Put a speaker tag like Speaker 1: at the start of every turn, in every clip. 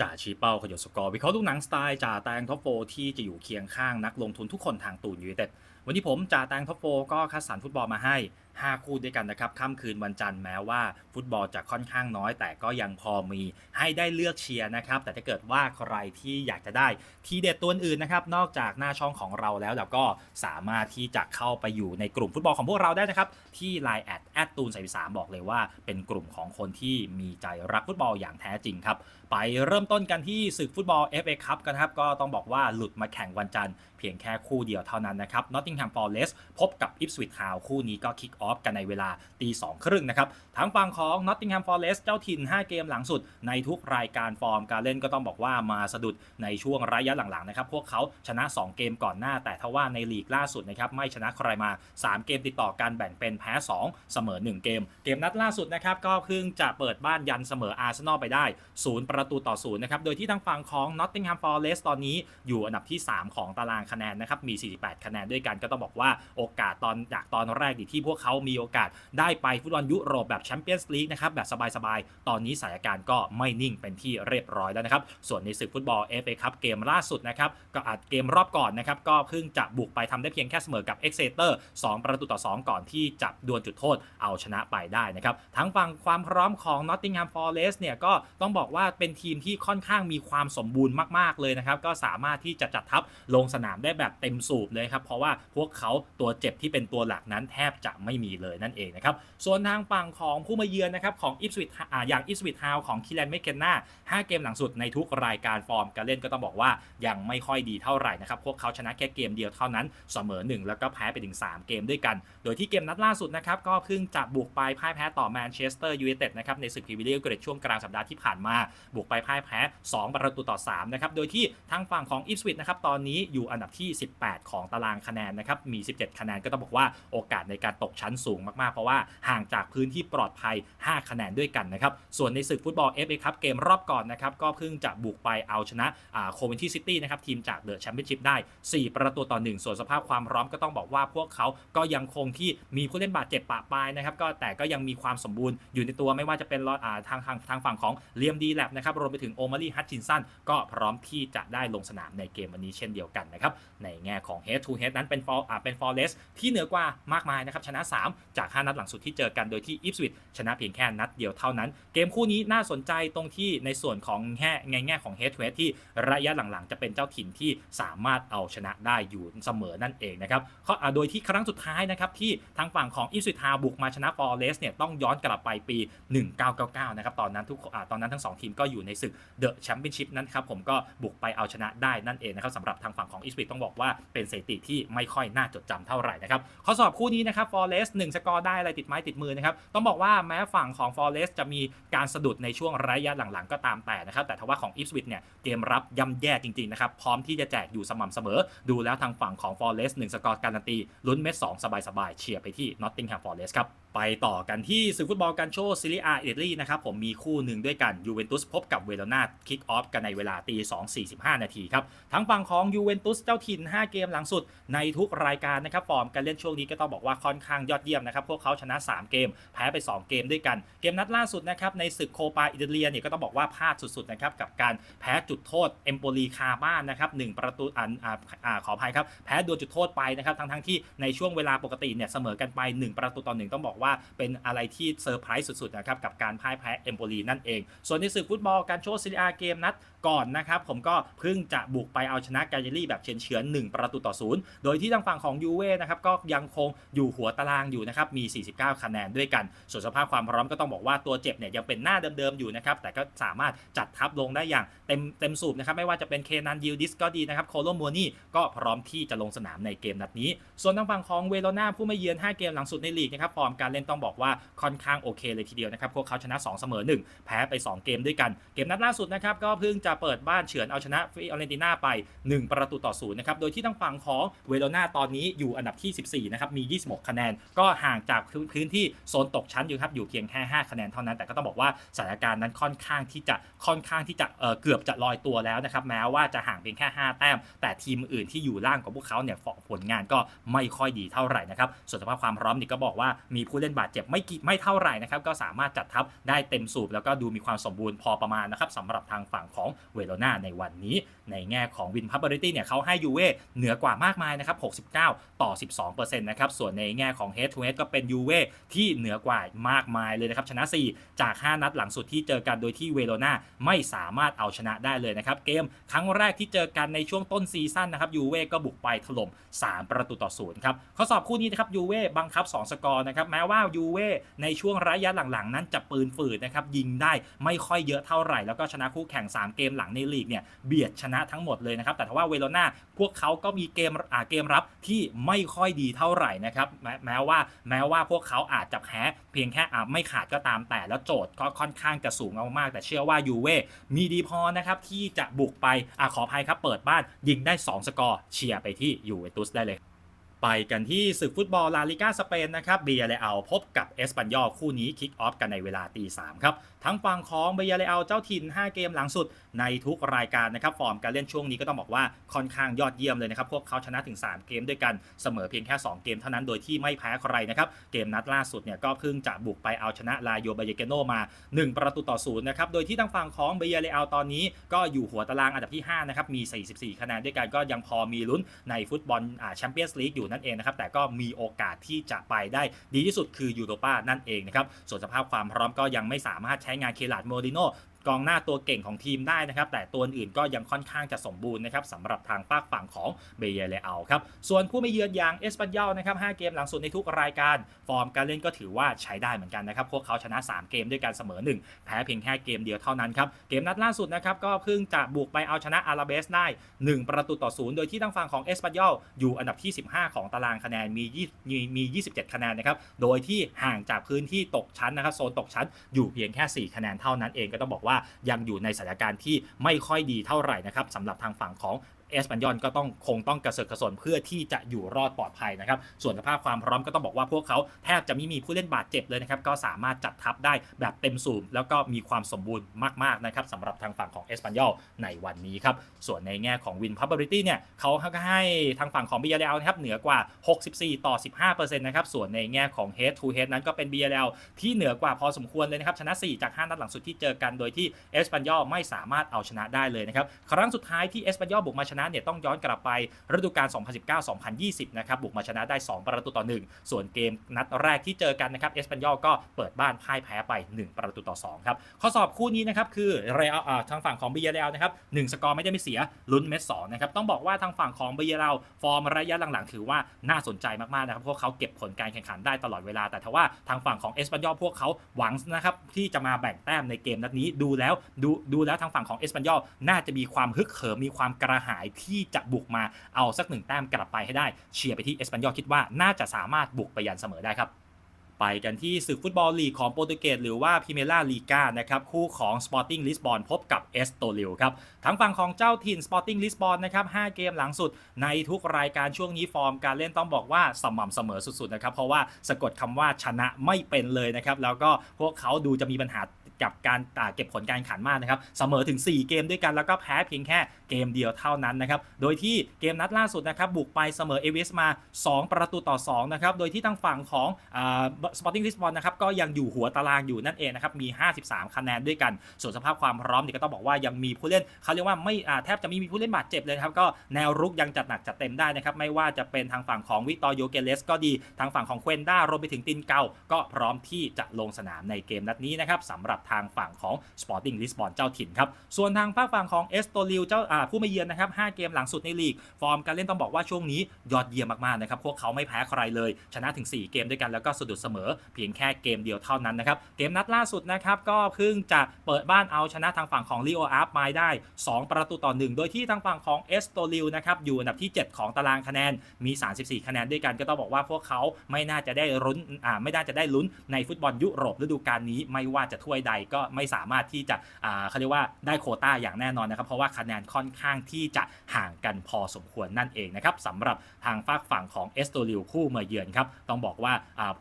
Speaker 1: จ่าชี้เป้าขยศกอร์วิเคราะห์ลูกหนังสไตล์จ่าแตงท็อปโฟที่จะอยู่เคียงข้างนักลงทุนทุกคนทางตูนยูไนเต็ดวันนี้ผมจ่าแตงท็อปโฟก็คัดสรรฟุตบอลมาให้5 คู่ด้วยกันนะครับค่ำคืนวันจันทร์แม้ว่าฟุตบอลจะค่อนข้างน้อย แต่ก็ยังพอมีให้ได้เลือกเชียร์นะครับ แต่ถ้าเกิดว่าใครที่อยากจะได้ทีเด็ดตัวอื่นนะครับ นอกจากหน้าช่องของเราแล้วแล้วก็สามารถที่จะเข้าไปอยู่ในกลุ่มฟุตบอลของพวกเราได้นะครับ ที่ Line แอดแอดตูนสสามบอกเลยว่า เป็นกลุ่มของคนที่มีใจรักฟุตบอลอย่างแท้จริงครับไปเริ่มต้นกันที่ศึกฟุตบอล FA Cup กันครับก็ต้องบอกว่าหลุดมาแข่งวันจันทร์เพียงแค่คู่เดียวเท่านั้นนะครับ Nottingham Forest พบกับ Ipswich Town คู่นี้ก็คิกออฟกันในเวลาตีสองครึ่งนะครับทางฝั่งของ Nottingham Forest เจ้าถิ่น 5 เกมหลังสุดในทุกรายการฟอร์มการเล่นก็ต้องบอกว่ามาสะดุดในช่วงระยะหลังๆนะครับพวกเขาชนะ 2 เกมก่อนหน้า แต่ทว่าในลีกล่าสุดนะครับไม่ชนะใครมา 3 เกมติดต่อกันแบ่งเป็นแพ้ 2 เสมอ 1 เกม เกมนัดล่าสุดนะครับก็เพิ่งจะเปิดบ้านยันเสมออาร์เซนอลไปได้ 0 ประตูต่อ0นะครับโดยที่ทางฝั่งของ Nottingham Forest ตอนนี้อยู่อันดับที่ 3 ของตารางคะแนนนะครับมี 48 คะแนนด้วยกันก็ต้องบอกว่าโอกาสตอนจากตอนแรกที่พวกเขาามีโอกาสได้ไปฟุตบอลยุโรปแบบแชมเปี้ยนส์ลีกนะครับแบบสบายๆ ตอนนี้สถานการณ์ก็ไม่นิ่งเป็นที่เรียบร้อยแล้วนะครับ ส่วนในศึกฟุตบอล FA คัพเกมล่าสุดนะครับก็อาจเกมรอบก่อนนะครับก็เพิ่งจะบุกไปทำได้เพียงแค่เสมอกับ e x e t e r 2ประตูต่อ 2 ก่อนที่จะดวลจุดโทษเอาชนะไปได้นะครับ ทั้งฝั่งความพร้อมของ Nottingham Forest เนี่ยก็ต้องบอกว่าเป็นทีมที่ค่อนข้างมีความสมบูรณ์มากๆเลยนะครับก็สามารถที่จะจัดทัพลงสนามได้แบบเต็มสูบเลยครับเพราะว่าพวกเขาตัวเจ็บที่เป็นตัวหลักนั้นแทบจะไม่มีเลยนั่นเองนะครับ ส่วนทางฝั่งของผู้มาเยือนนะครับของ Ipswich อ่าอย่าง Ipswich Town ของคิแลนเมคเคนนา5เกมหลังสุดในทุกรายการฟอร์มการเล่นก็ต้องบอกว่ายังไม่ค่อยดีเท่าไหร่นะครับ พวกเขาชนะแค่เกมเดียวเท่านั้นเสมอ 1 แล้วก็แพ้ไปถึง 3 เกมด้วยกัน โดยที่เกมนัดล่าสุดนะครับก็เพิ่งจะบุกไปพ่ายแพ้ต่อแมนเชสเตอร์ยูไนเต็ดนะครับในศึกพรีเมียร์ลีกเกรดช่วงกลางสัปดาห์ที่ผ่านมา บุกไปพ่ายแพ้ 2 ประตูต่อ3นะครับโดยที่ทางฝั่งของอิฟสวิตนะครับตอนนี้อยู่อันดับที่ 18 ของตารางคะแนนนะครับมี 17 คะแนนก็ต้องบอกว่าโอกาสในการตกชั้นสูงมากๆ เพราะว่าห่างจากพื้นที่ปลอดภัย 5 คะแนนด้วยกันนะครับ ส่วนในศึกฟุตบอล FA ครับเกมรอบก่อนนะครับก็เพิ่งจะบุกไปเอาชนะโคเวนที่ซิตี้นะครับทีมจากเดอะแชมเปี้ยนชิพได้ 4 ประตูต่อ 1 ส่วนสภาพความพร้อมก็ต้องบอกว่าพวกเขาก็ยังคงที่มีผู้เล่นบาดเจ็บปะปายนะครับก็แต่ก็ยังมีความสมบูรณ์อยู่ในตัวไม่ว่าจะเป็นทางทางทางฝั่งของเลียมดีแลบนะครับรวมไปถึงโอมารีฮัตชินสันก็พร้อมที่จะได้ลงสนามในเกมวันนี้เช่นเดียวกันนะครับในแง่ของ head to head นั้นเป็นฟอร์เป็นฟอร์เรสที่เหนือกว่ามากมายนะครับชนะ3จาก 5 นัดหลังสุดที่เจอกันโดยที่อิฟสวิตชนะเพียงแค่นัดเดียวเท่านั้น เกมคู่นี้น่าสนใจตรงที่ในส่วนของแง่ในแง่ของ head to head ที่ระยะหลังๆ จะเป็นเจ้าถิ่นที่สามารถเอาชนะได้อยู่เสมอนั่นเองนะครับโดยที่ครั้งสุดท้ายนะครับที่ทางฝั่งของอิฟสวิตทาบุกมาชนะฟอร์เรสเนี่ยต้องย้อนกลับไปปี 1999 นะครับตอนนั้นทุกตอนนั้นทั้ง 2 ทีมก็อยู่ในศึกเดอะแชมเปี้ยนชิพนั้นครับผมก็บุกไปเอาชนะได้นั่นเองนะครับสำหรับทางฝั่งของอิสปิตต้องบอกว่าเป็นสถิติที่ไม่ค่อยน่าจดจำเท่าไหร่นะครับข้อสอบคู่นี้นะครับฟอร์เรสหนึ่งสกอร์ได้อะไรติดไม้ติดมือนะครับ ต้องบอกว่าแม้ฝั่งของฟอร์เรสจะมีการสะดุดในช่วงระยะหลังๆ ก็ตามแต่นะครับ แต่ทว่าของอิสวิตเนี่ยเกมรับย่ำแย่จริงๆนะครับ พร้อมที่จะแจกอยู่สม่ำเสมอ ดูแล้วทางฝั่งของฟอร์เรสหนึ่งสกอร์การันตีลุ้นเม็ดสองสบายๆเชียร์ไปที่นอตติงแฮมฟอร์เรสครับไปต่อกันที่ศึกฟุตบอลกันโชว์ซีรีอาอิตาลีนะครับผมมีคู่หนึ่งด้วยกันยูเวนตุสพบกับเวโรนาคิกออฟกันในเวลาตี2.45 นาทีครับ ทั้งฝั่งของยูเวนตุสเจ้าถิ่น 5 เกมหลังสุดในทุกรายการนะครับฟอร์มการเล่นช่วงนี้ก็ต้องบอกว่าค่อนข้างยอดเยี่ยมนะครับ พวกเขาชนะ 3 เกม แพ้ไป 2 เกมด้วยกัน เกมนัดล่าสุดนะครับในศึกโคปาอิตาเลียเนี่ยก็ต้องบอกว่าพลาดสุดๆนะครับกับการแพ้จุดโทษเอมโปลีคาบ้านนะครับหประตูอันอ่าขออภัยครับแพ้ดวลจุดโทษไปนะครับทั้งๆที่ในช่วงเวลาปกติเนี่ยเสมอกันไป 1 ประตูต่อ1ต้องบอกว่าเป็นอะไรที่เซอร์ไพรส์สุดๆนะครับกับการพ่ายแพ้เอมโปลีนั่นเอง ส่วนในศึกฟุตบอลการโชว์ซีเรียเกมนัดก่อนนะครับผมก็เพิ่งจะบุกไปเอาชนะกาเยรี่แบบเฉือนเฉือน1ประตูต่อศูนย์โดยที่ทางฝั่งของยูเว่นะครับก็ยังคงอยู่หัวตารางอยู่นะครับมี 49 คะแนนด้วยกัน ส่วนสภาพความพร้อมก็ต้องบอกว่าตัวเจ็บเนี่ยยังเป็นหน้าเดิมๆอยู่นะครับแต่ก็สามารถจัดทัพลงได้อย่างเต็มเต็มสูบนะครับไม่ว่าจะเป็นเคนันยิลดิสก็ดีนะครับโคโลมัวนี่ก็พร้อมที่จะลงสนามในเกมนัดนี้ ส่วนทางฝั่งของเวโรนาผู้มาเยือน 5 เกมหลังสุดในลีกนะครับฟอร์มการเล่นต้องบอกว่าค่อนข้างโอเคเลยทีเดียวนะครับพวกเขาชนะ 2 เสมอ 1 แพ้ไป 2 เกมด้วยกัน เกมนัดล่าสุดนะครับก็เพิ่งจะเปิดบ้านเฉือนเอาชนะฟิออเรนติน่าไป 1 ประตูต่อศูนย์นะครับโดยที่ทางฝั่งของเวโรนาตอนนี้อยู่อันดับที่ 14นะครับมี 26 คะแนน ก็ห่างจากพื้นที่โซนตกชั้นอยู่ครับอยู่เพียงแค่5คะแนนเท่านั้นแต่ก็ต้องบอกว่าสถานการณ์นั้นค่อนข้างที่จะค่อนข้างที่จะเออเกือบจะลอยตัวแล้วนะครับแม้ว่าจะห่างเพียงแค่ 5 แต้ม แต่ทีมอื่นที่อยู่ล่างของพวกเขาเนี่ยผลงานก็ไม่ค่อยดีเท่าไหร่นะครับส่วนสภาพความพร้อมนี่ก็บอกว่ามีผู้เล่นบาดเจ็บไม่กี่ไม่เท่าไหร่นะครับก็สามารถจัดทัพได้เต็มสูบแล้วก็ดูมีความสมบูรณ์พอประมาณนะครับสำหรับทางฝั่งของเวโรนาในวันนี้ ในแง่ของวินพับบริตี้เนี่ยเขาให้ยูเว่เหนือกว่ามากมายนะครับ 69 ต่อ 12%นะครับส่วนในแง่ของ Head to Head ก็เป็นยูเว่ที่เหนือกว่ามากมายเลยนะครับชนะ 4 จาก 5 นัดหลังสุดที่เจอกันโดยที่เวโรนาไม่สามารถเอาชนะได้เลยนะครับเกมครั้งแรกที่เจอกันในช่วงต้นซีซั่นนะครับยูเว่ก็บุกไปถล่ม 3 ประตูต่อศูนย์ครับข้อสอบคู่นี้นะครับยูเว่บังคับ 2 สกอร์นะครับแม้ว่ายูเว่ในช่วงระยะหลังๆ นั้นจะปืนฝืดนะครับยิงได้ไม่ค่อยเยอะเท่าไหร่ แล้วก็ชนะคู่แข่ง 3 เกมหลังในลีกเนี่ยเบียดชนะทั้งหมดเลยนะครับแต่ถ้าว่าเวโรนาพวกเขาก็มีเกมอ่าเกมรับที่ไม่ค่อยดีเท่าไหร่นะครับแม้แม้ว่าแม้ว่าพวกเขาอาจจะแพ้เพียงแค่อ่าไม่ขาดก็ตามแต่แล้วโจทย์ก็ค่อนข้างจะสูงมากๆแต่เชื่อว่ายูเว่มีดีพอนะครับที่จะบุกไปอ่าขออภัยครับเปิดบ้านยิงได้ 2 สกอร์เชียร์ไปที่ยูเวนตุสได้เลย ไปกันที่ศึกฟุตบอลลาลิก้าสเปนนะครับเบียร์เรอัลพบกับเอสปันยอลคู่นี้คิกออฟกันในเวลาตีสามครับทั้งฝั่งของเบียร์เรอัลเจ้าถิ่น 5 เกมหลังสุดในทุกรายการนะครับฟอร์มการเล่นช่วงนี้ก็ต้องบอกว่าค่อนข้างยอดเยี่ยมเลยนะครับพวกเขาชนะถึง 3 เกมด้วยกันเสมอเพียงแค่ 2 เกมเท่านั้นโดยที่ไม่แพ้ใครนะครับเกมนัดล่าสุดเนี่ยก็เพิ่งจะบุกไปเอาชนะลาโยบายเกโนมา 1 ประตูต่อศูนย์นะครับโดยที่ทางฝั่งของเบียร์เรอัลตอนนี้ ก็อยู่หัวตารางอันดับที่5นะครับมี 44 คะแนนด้วยกันก็ยังพอมีลุ้นในฟุตบอลแชมเปี้ยนส์ลีกอยู่นั่นเองนะครับแต่ก็มีโอกาสที่จะไปได้ดีที่สุดคือยูโรปานั่นเองนะครับส่วนสภาพความพร้อมก็ยังไม่สามารถใช้งานเคลาดโมดิโน กองหน้าตัวเก่งของทีมได้นะครับ แต่ตัวอื่นก็ยังค่อนข้างจะสมบูรณ์นะครับสำหรับทางฝากฝั่งของเบเยเลอัลครับ ส่วนผู้ไม่เยือนอย่างเอสปันยอลนะครับ5เกมหลังสุดในทุกรายการ ฟอร์มการเล่นก็ถือว่าใช้ได้เหมือนกันนะครับ พวกเขาชนะ 3 เกมด้วยกันเสมอ 1 แพ้เพียงแค่เกมเดียวเท่านั้นครับ เกมนัดล่าสุดนะครับก็เพิ่งจะบุกไปเอาชนะอาราเบสได้ 1 ประตูต่อศูนย์โดยที่ทางฝั่งของเอสปันยอลอยู่อันดับที่ 15 ของตารางคะแนนมีมีมี27 คะแนนนะครับ โดยที่ห่างจากพื้นที่ตกชั้นนะครับโซนตกชั้นอยู่เพียงแค่ 4 คะแนนเท่านั้นเองก็ต้องบอกว่ายังอยู่ในสถานการณ์ที่ไม่ค่อยดีเท่าไหร่นะครับสำหรับทางฝั่งของ เอสปันยอนก็ต้องคงต้องกระเสือกกระสนเพื่อที่จะอยู่รอดปลอดภัยนะครับ ส่วนสภาพความพร้อมก็ต้องบอกว่าพวกเขาแทบจะไม่มีผู้เล่นบาดเจ็บเลยนะครับ ก็สามารถจัดทัพได้แบบเต็มสูบแล้วก็มีความสมบูรณ์มากๆนะครับสำหรับทางฝั่งของเอสปันยอลในวันนี้ครับ ส่วนในแง่ของวินพับเบอริตี้เนี่ยเขาก็ให้ทางฝั่งของ b ี l นะครับเหนือกว่า 64 ต่อ 15%นะครับ ส่วนในแง่ของ Head to Head นั้นก็เป็น b ี l ที่เหนือกว่าพอสมควรเลยนะครับชนะ 4 จาก 5 นัดหลังสุดที่เจอกันโดยที่เอสปันยอลไม่สามารถเอาชนะได้เลยนะครับครั้งสุดท้ายที่เอสปันยอลบุกมาชนะเนี่ยต้องย้อนกลับไปฤดูกาล 2019-2020 นะครับบุกมาชนะได้ 2 ประตูต่อ 1 ส่วนเกมนัดแรกที่เจอกันนะครับเอสเปนยอลก็เปิดบ้านพ่ายแพ้ไป 1 ประตูต่อ 2 ครับ ข้อสอบคู่นี้นะครับคือเรอัลทางฝั่งของ b ี l นะครับ1สกอร์ไม่ได้ไม่เสียลุ้นเม็ด2นะครับต้องบอกว่าทางฝั่งของ b ี l ฟอร์มระยะหลังๆ ถือว่าน่าสนใจมากๆนะครับพวกเขาเก็บผลการแข่งขันได้ตลอดเวลา แต่ทว่าทางฝั่งของเอสเปนยอลพวกเขาหวังนะครับที่จะมาแบ่งแต้มในเกมนัดนี้ดูแล้วดูดูแล้วทางฝั่งของเอสเปนยอลน่าจะมีความฮึกเหิมมีความกระหายที่จะบุกมาเอาสักหนึ่งแต้มกลับไปให้ได้เชียร์ไปที่เอสปันยอคิดว่าน่าจะสามารถบุกไปยันเสมอได้ครับไปกันที่ศึกฟุตบอลลีกของโปรตุเกสหรือว่าพิเมล่าลีกานะครับคู่ของ Sporting Lisbon พบกับเอสโตลิลครับทั้งฝั่งของเจ้าถิ่น Sporting Lisbon นะครับ5เกมหลังสุดในทุกรายการช่วงนี้ฟอร์มการเล่นต้องบอกว่าสม่ำเสมอสุดๆนะครับเพราะว่าสะกดคำว่าชนะไม่เป็นเลยนะครับแล้วก็พวกเขาดูจะมีปัญหากับการเก็บผลการขันมากนะครับเสมอถึง 4 เกมด้วยกันแล้วก็แพ้เพียงแค่ เกมเดียวเท่านั้นนะครับ โดยที่เกมนัดล่าสุดนะครับบุกไปเสมอเอเวสมา 2 ประตูต่อ2นะครับ โดยที่ทางฝั่งของสปอร์ติ้งลิสบอนนะครับก็ยังอยู่หัวตารางอยู่นั่นเองนะครับ มี 53 คะแนนด้วยกัน ส่วนสภาพความพร้อมเนี่ยก็ต้องบอกว่ายังมีผู้เล่นเขาเรียกว่าไม่แทบจะไม่มีผู้เล่นบาดเจ็บเลยครับ ก็แนวรุกยังจัดหนักจัดเต็มได้นะครับ ไม่ว่าจะเป็นทางฝั่งของวิตอโยเกเลสก็ดี ทางฝั่งของเควนด้ารวมไปถึงตินเกาก็พร้อมที่จะลงสนามในเกมนัดนี้นะครับสำหรับทางฝั่งของ Sporting Lisbon เจ้าถิ่นครับ ส่วนทางฝั่งของเอสโตลิลเจ้าผู้มาเยือนนะครับ 5 เกมหลังสุดในลีก ฟอร์มการเล่นต้องบอกว่าช่วงนี้ยอดเยี่ยมมากๆนะครับ พวกเขาไม่แพ้ใครเลย ชนะถึง 4 เกมด้วยกันแล้วก็สะดุดเสมอ เพียงแค่เกมเดียวเท่านั้นนะครับ เกมนัดล่าสุดนะครับ ก็เพิ่งจะเปิดบ้านเอาชนะทางฝั่งของลีโออาร์ฟมาได้ 2 ประตูต่อ 1 โดยที่ทางฝั่งของเอสโตลิลนะครับ อยู่อันดับที่ 7 ของตารางคะแนน มี 34 คะแนนด้วยกัน ก็ต้องบอกว่าพวกเขาไม่น่าจะได้ลุ้น อ่า ไม่น่าจะได้ลุ้นในฟุตบอลยุโรปฤดูกาลนี้ ไม่ว่าจะถ้วยใดก็ไม่สามารถที่จะ อ่าเขาเรียกว่าได้โคต้าอย่างแน่นอนนะครับ เพราะว่าคะแนนค่อนข้างที่จะห่างกันพอสมควรนั่นเองนะครับสำหรับทางฝากฝั่งของเอสโตริลคู่มาเยือนครับต้องบอกว่า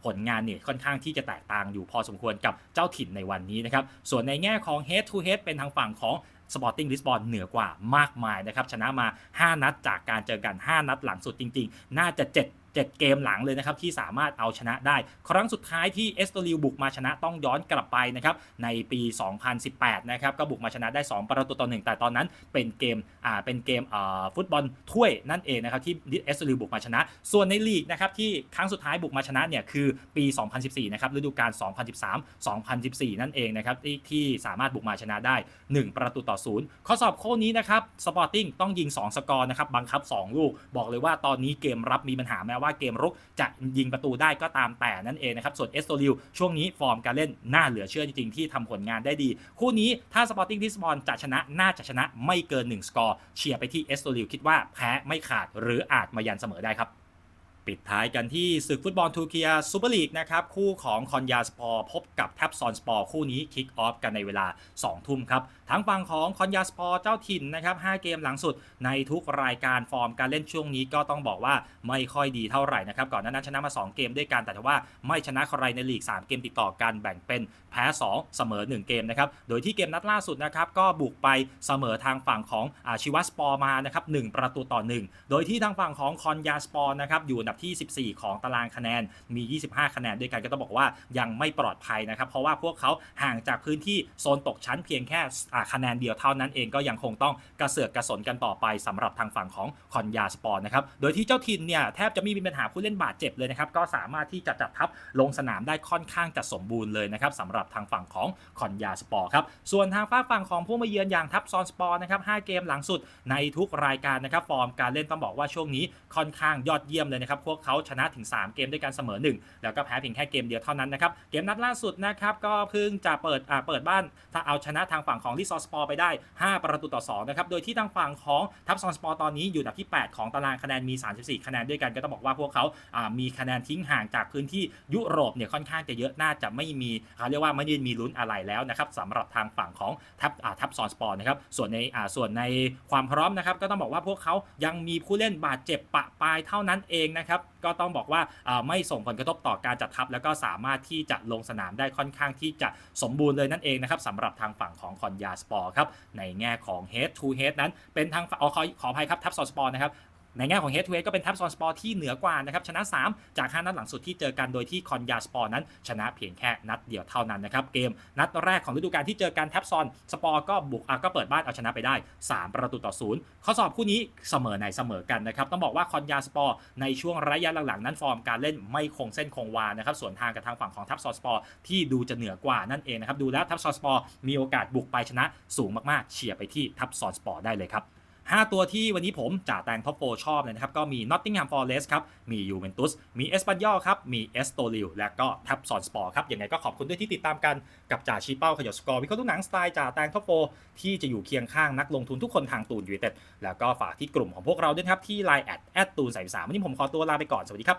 Speaker 1: ผลงานเนี่ยค่อนข้างที่จะแตกต่างอยู่พอสมควรกับเจ้าถิ่นในวันนี้นะครับส่วนในแง่ของ head to head เป็นทางฝั่งของสปอร์ติ้งลิสบอนเหนือกว่ามากมายนะครับชนะมา 5 นัดจากการเจอกัน 5 นัดหลังสุดจริง ๆ น่าจะ 7 7 เกมหลังเลยนะครับที่สามารถเอาชนะได้ ครั้งสุดท้ายที่เอสโตริลบุกมาชนะต้องย้อนกลับไปนะครับในปี 2018 นะครับก็บุกมาชนะได้ 2 ประตูต่อหนึ่งแต่ตอนนั้นเป็นเกมอ่าเป็นเกมอ่าฟุตบอลถ้วยนั่นเองนะครับที่เอสโตริลบุกมาชนะ ส่วนในลีกนะครับที่ครั้งสุดท้ายบุกมาชนะเนี่ยคือปี 2014 นะครับฤดูกาล 2013-2014 นั่นเองนะครับที่ที่สามารถบุกมาชนะได้ 1 ประตูต่อศูนย์ข้อสอบข้นี้นะครับสปอร์ติ้งต้องยิง 2 สกอร์นะครับบังคับ 2 ลูกบอกเลยว่าตอนนี้เกมรับมีปัญหาแม้ว่าเกมรุกจะยิงประตูได้ก็ตามแต่นั่นเองนะครับส่วนเอสโตริลช่วงนี้ฟอร์มการเล่นน่าเหลือเชื่อจริงๆที่ทำผลงานได้ดี คู่นี้ถ้าสปอร์ติ้งลิสบอนจะชนะน่าจะชนะไม่เกิน 1 สกอร์เชียร์ไปที่เอสโตริลคิดว่าแพ้ไม่ขาดหรืออาจมายันเสมอได้ครับ ปิดท้ายกันที่ศึกฟุตบอลทูเกียซูเปอร์ลีกนะครับ คู่ของคอนยาสปอร์พบกับแท็บซอนสปอร์คู่นี้คิกออฟกันในเวลา 2 ทุ่มครับทางฝั่งของคอนยาสปอร์เจ้าถิ่นนะครับ 5 เกมหลังสุดในทุกรายการฟอร์มการเล่นช่วงนี้ก็ต้องบอกว่าไม่ค่อยดีเท่าไหร่นะครับ ก่อนหน้านั้นชนะมา 2 เกมด้วยกันแต่ว่าไม่ชนะใครในลีก 3 เกมติดต่อกันแบ่งเป็นแพ้ 2 เสมอ 1 เกมนะครับ โดยที่เกมนัดล่าสุดนะครับก็บุกไปเสมอทางฝั่งของอาชิวัสปอร์มานะครับ1ประตูต่อ 1 โดยที่ทางฝั่งของคอนยาสปอร์นะครับอยู่อันดับที่ 14 ของตารางคะแนนมี 25 คะแนนด้วยกันก็ต้องบอกว่ายังไม่ปลอดภัยนะครับ เพราะว่าพวกเขาห่างจากพื้นที่โซนตกชั้นเพียงแค่คะแนนเดียวเท่านั้นเองก็ยังคงต้องกระเสือกกระสนกันต่อไปสำหรับทางฝั่งของคอนยาสปอร์นะครับโดยที่เจ้าถิ่นเนี่ยแทบจะไม่มีปัญหาผู้เล่นบาดเจ็บเลยนะครับก็สามารถที่จะจัดทัพลงสนามได้ค่อนข้างจะสมบูรณ์เลยนะครับสำหรับทางฝั่งของคอนยาสปอร์ครับส่วนทางฝ้าฝั่งของผู้มาเยือนอย่างทัพซอนสปอร์นะครับ5เกมหลังสุดในทุกรายการนะครับฟอร์มการเล่นต้องบอกว่าช่วงนี้ค่อนข้างยอดเยี่ยมเลยนะครับพวกเขาชนะถึง 3 เกมด้วยกันเสมอ 1 แล้วก็แพ้เพียงแค่เกมเดียวเท่านั้นนะครับเกมนัดล่าสุดนะครับก็เพิ่งจะเปิดอ่าเปิดบ้านถ้าเอาชนะทางฝั่งของลิซอสปอร์ไปได้ 5 ประตูต่อ2นะครับโดยที่ทางฝั่งของทัพซอนสปอร์ตอนนี้อยู่อันดับที่ 8 ของตารางคะแนนมี 34 คะแนนด้วยกันก็ต้องบอกว่าพวกเขาอ่ามีคะแนนทิ้งห่างจากพื้นที่ยุโรปเนี่ยค่อนข้างจะเยอะน่าจะไม่มีเขาเรียกว่าไม่ได้มีลุ้นอะไรแล้วนะครับสำหรับทางฝั่งของทัพทัพซอนสปอร์นะครับส่วนในอ่าส่วนในความพร้อมนะครับก็ต้องบอกว่าพวกเขายังมีผู้เล่นบาดเจ็บปะปายเท่านั้นเองนะครับก็ต้องบอกว่าไม่ส่งผลกระทบต่อการจัดทัพ แล้วก็สามารถที่จะลงสนามได้ค่อนข้างที่จะสมบูรณ์เลยนั่นเองนะครับสำหรับทางฝั่งของคอนยาสปอร์ครับในแง่ของ head to head นั้นเป็นทางอ๋อขอขออภัยครับทัพซอนสปอร์นะครับ ในแง่ของ Head to Head ก็เป็นทัพซอนสปอร์ที่เหนือกว่านะครับชนะ 3 จาก 5 นัดหลังสุดที่เจอกันโดยที่คอนยาสปอร์นั้น ชนะเพียงแค่นัดเดียวเท่านั้นนะครับเกมนัดแรกของฤดูกาลที่เจอกันทัพซอนสปอร์ก็บุกอะก็เปิดบ้านเอาชนะไปได้ 3 ประตูต่อศูนย์ข้อสอบคู่นี้เสมอในเสมอกันนะครับต้องบอกว่าคอนยาสปอร์ในช่วงระยะหลังๆนั้นฟอร์มการเล่นไม่คงเส้นคงวานะครับส่วนทางกับทางฝั่งของทัพซอนสปอร์ที่ดูจะเหนือกว่านั่นเองนะครับดูแล้วทัพซอนสปอร์มีโอกาสบุกไปชนะสูงมากๆ เชียร์ไปที่ทัพซอนสปอร์ได้เลยครับ 5 ตัวที่วันนี้ผมจ่าแตงท็อปโฟชอบเลยนะครับ ก็มี Nottingham Forest ครับ มียูเวนตุสมีเอสปันยอครับ มีเอสโตลิลและก็ทับซอนสปอร์ครับยังไงก็ขอบคุณด้วยที่ติดตามกันกับจ่าชีเป้าขยอสกอร์วิเคราะห์ทุกหนังสไตล์จ่าแตงท็อปโฟที่จะอยู่เคียงข้างนักลงทุนทุกคนทางตูนยูเต็ดแล้วก็ฝากที่กลุ่มของพวกเราด้วยครับที่ Line แอดแอดตูนใส่สามวันนี้ผมขอตัวลาไปก่อนสวัสดีครับ